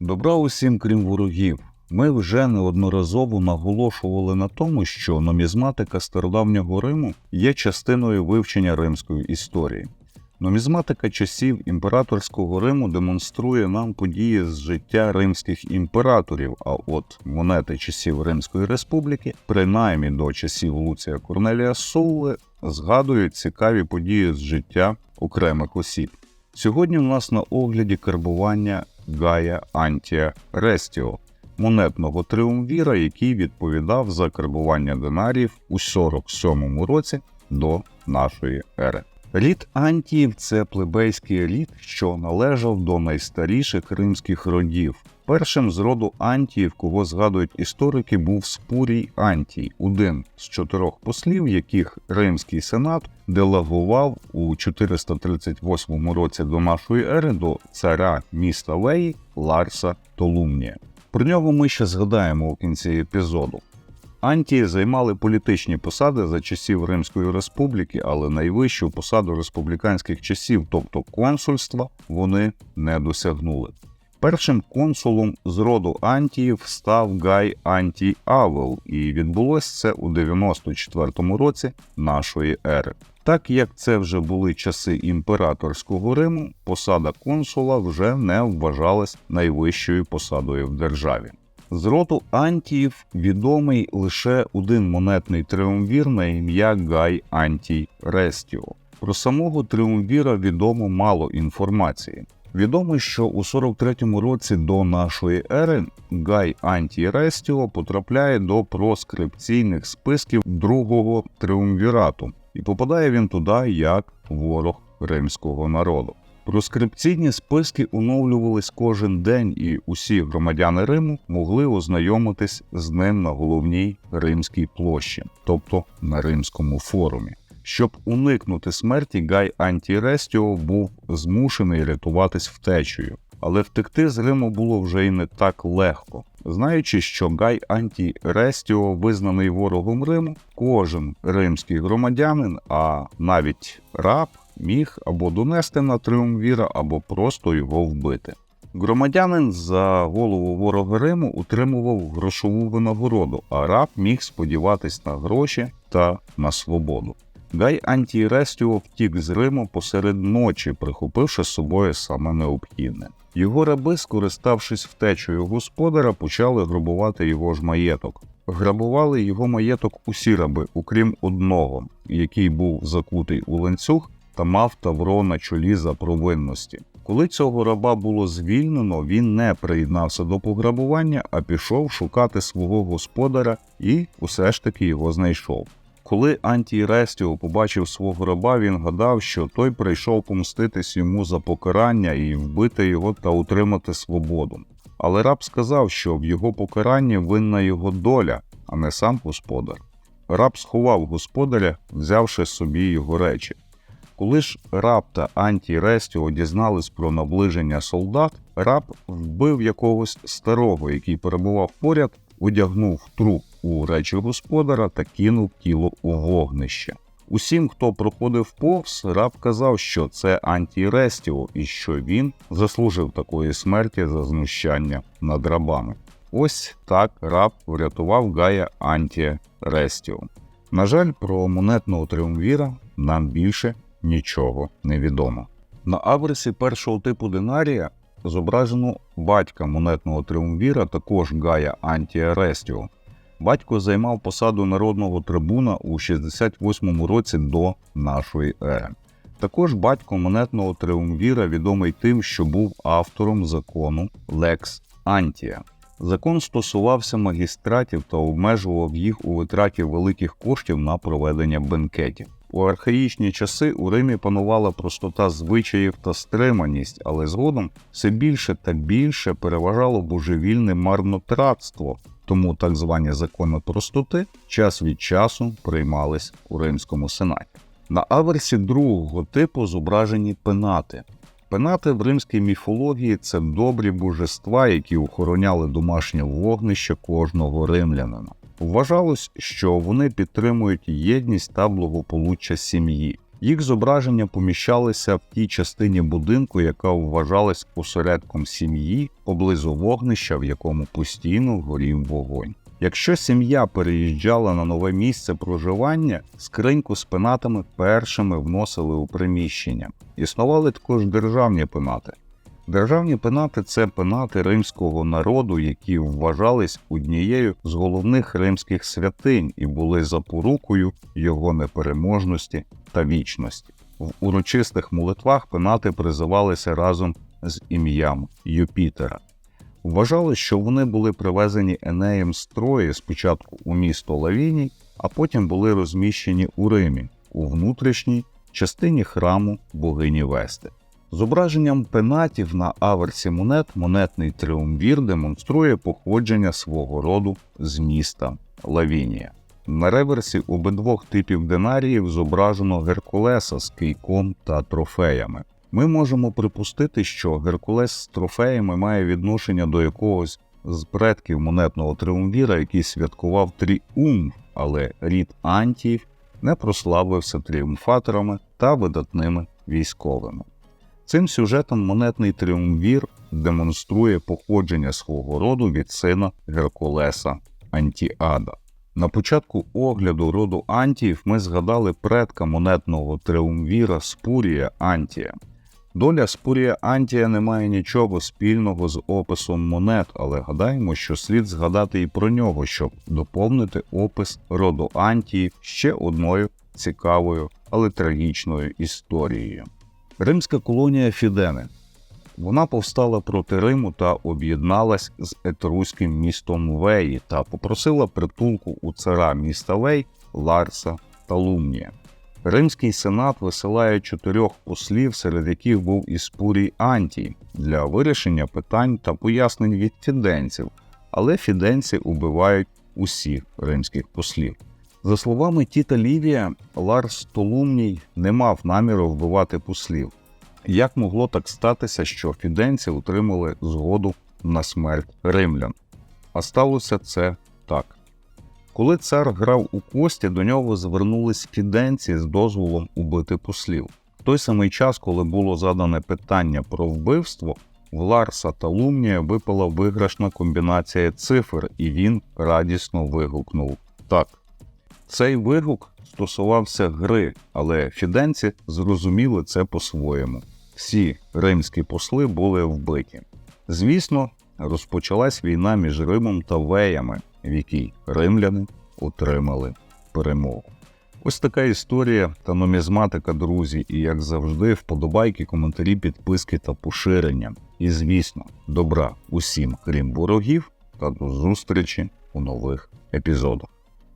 Добра усім, крім ворогів. Ми вже неодноразово наголошували на тому, що нумізматика стародавнього Риму є частиною вивчення римської історії. Нумізматика часів імператорського Риму демонструє нам події з життя римських імператорів, а от монети часів Римської Республіки, принаймні до часів Луція Корнелія Сулли, згадують цікаві події з життя окремих осіб. Сьогодні у нас на огляді карбування Гая Антія Рестіо, монетного триумвіра, який відповідав за карбування динарів у 47-му році до нашої ери. Рід Антіїв це плебейський рід, що належав до найстаріших римських родів. Першим з роду Антіїв, кого згадують історики, був Спурій Антій, один з чотирьох послів, яких Римський сенат делегував у 438 році до нашої ери до царя міста Леї Ларса Толумнія. Про нього ми ще згадаємо у кінці епізоду. Антії займали політичні посади за часів Римської республіки, але найвищу посаду республіканських часів, тобто консульства, вони не досягнули. Першим консулом з роду Антіїв став Гай Антій Авел, і відбулося це у 94-му році нашої ери. Так як це вже були часи імператорського Риму, посада консула вже не вважалась найвищою посадою в державі. З роду Антіїв відомий лише один монетний триумвір на ім'я Гай Антій Рестіо. Про самого триумвіра відомо мало інформації. Відомо, що у 43-му році до нашої ери Гай Антій Рестіо потрапляє до проскрипційних списків другого триумвірату, і попадає він туди як ворог римського народу. Проскрипційні списки оновлювались кожен день, і усі громадяни Риму могли ознайомитись з ним на головній римській площі, тобто на римському форумі. Щоб уникнути смерті, Гай Антірестіо був змушений рятуватись втечею, але втекти з Риму було вже й не так легко. Знаючи, що Гай Антірестіо визнаний ворогом Риму, кожен римський громадянин, а навіть раб, міг або донести на триумвіра, або просто його вбити. Громадянин за голову ворога Риму утримував грошову винагороду, а раб міг сподіватись на гроші та на свободу. Гай Антірестіо втік з Риму посеред ночі, прихопивши з собою саме необхідне. Його раби, скориставшись втечею господара, почали грабувати його ж маєток. Грабували його маєток усі раби, окрім одного, який був закутий у ланцюг та мав тавро на чолі за провинності. Коли цього раба було звільнено, він не приєднався до пограбування, а пішов шукати свого господара і усе ж таки його знайшов. Коли Антій Рестіо побачив свого раба, він гадав, що той прийшов помститись йому за покарання і вбити його та утримати свободу. Але раб сказав, що в його покаранні винна його доля, а не сам господар. Раб сховав господаря, взявши собі його речі. Коли ж раб та Антій Рестіо дізнались про наближення солдат, раб вбив якогось старого, який перебував поряд, одягнув труп у речі господара та кинув тіло у вогнище. Усім, хто проходив повз, раб казав, що це Антій Рестіо і що він заслужив такої смерті за знущання над рабами. Ось так раб врятував Гая Антія Рестіо. На жаль, про монетного триумвіра нам більше нічого не відомо. На аверсі першого типу динарія зображено батька монетного триумвіра, також Гая Антія Рестіо. Батько займав посаду народного трибуна у 68-му році до нашої ери. Також батько монетного триумвіра відомий тим, що був автором закону Лекс Антія. Закон стосувався магістратів та обмежував їх у витраті великих коштів на проведення бенкетів. У архаїчні часи у Римі панувала простота звичаїв та стриманість, але згодом все більше та більше переважало божевільне марнотратство, тому так звані закони простоти час від часу приймались у римському сенаті. На аверсі другого типу зображені пенати. Пенати в римській міфології це добрі божества, які охороняли домашнє вогнище кожного римлянина. Вважалось, що вони підтримують єдність та благополуччя сім'ї. Їх зображення поміщалися в тій частині будинку, яка вважалась осередком сім'ї поблизу вогнища, в якому постійно горів вогонь. Якщо сім'я переїжджала на нове місце проживання, скриньку з пенатами першими вносили у приміщення. Існували також державні пенати. Державні пенати це пенати римського народу, які вважались однією з головних римських святинь і були запорукою його непереможності та вічності. В урочистих молитвах пенати призивалися разом з ім'ям Юпітера. Вважали, що вони були привезені Енеєм з Трої спочатку у місто Лавіній, а потім були розміщені у Римі у внутрішній частині храму богині Вести. Зображенням пенатів на аверсі монет монетний триумвір демонструє походження свого роду з міста Лавінія. На реверсі обидвох типів динаріїв зображено Геркулеса з кийком та трофеями. Ми можемо припустити, що Геркулес з трофеями має відношення до якогось з предків монетного триумвіра, який святкував тріумф, але рід Антіїв не прославився тріумфаторами та видатними військовими. Цим сюжетом монетний тріумвір демонструє походження свого роду від сина Геркулеса Антіада. На початку огляду роду Антіїв ми згадали предка монетного триумвіра Спурія Антія. Доля Спурія Антія не має нічого спільного з описом монет, але гадаємо, що слід згадати і про нього, щоб доповнити опис роду Антіїв ще одною цікавою, але трагічною історією. Римська колонія Фідени. Вона повстала проти Риму та об'єдналась з етруським містом Веї та попросила притулку у цара міста Вей Ларса та Лумнія. Римський сенат висилає чотирьох послів, серед яких був і Спурій Антій, для вирішення питань та пояснень від фіденців, але фіденці убивають усіх римських послів. За словами Тіта Лівія, Ларс Толумній не мав наміру вбивати послів. Як могло так статися, що фіденці отримали згоду на смерть римлян? А сталося це так. Коли цар грав у кості, до нього звернулись фіденці з дозволом убити послів. В той самий час, коли було задане питання про вбивство, в Ларса та Лумнія випала виграшна комбінація цифр, і він радісно вигукнув так. Цей вигук стосувався гри, але фіденці зрозуміли це по-своєму. Всі римські посли були вбиті. Звісно, розпочалась війна між Римом та Веями, в якій римляни отримали перемогу. Ось така історія та нумізматика, друзі, і як завжди, вподобайки, коментарі, підписки та поширення. І звісно, добра усім, крім ворогів, та до зустрічі у нових епізодах.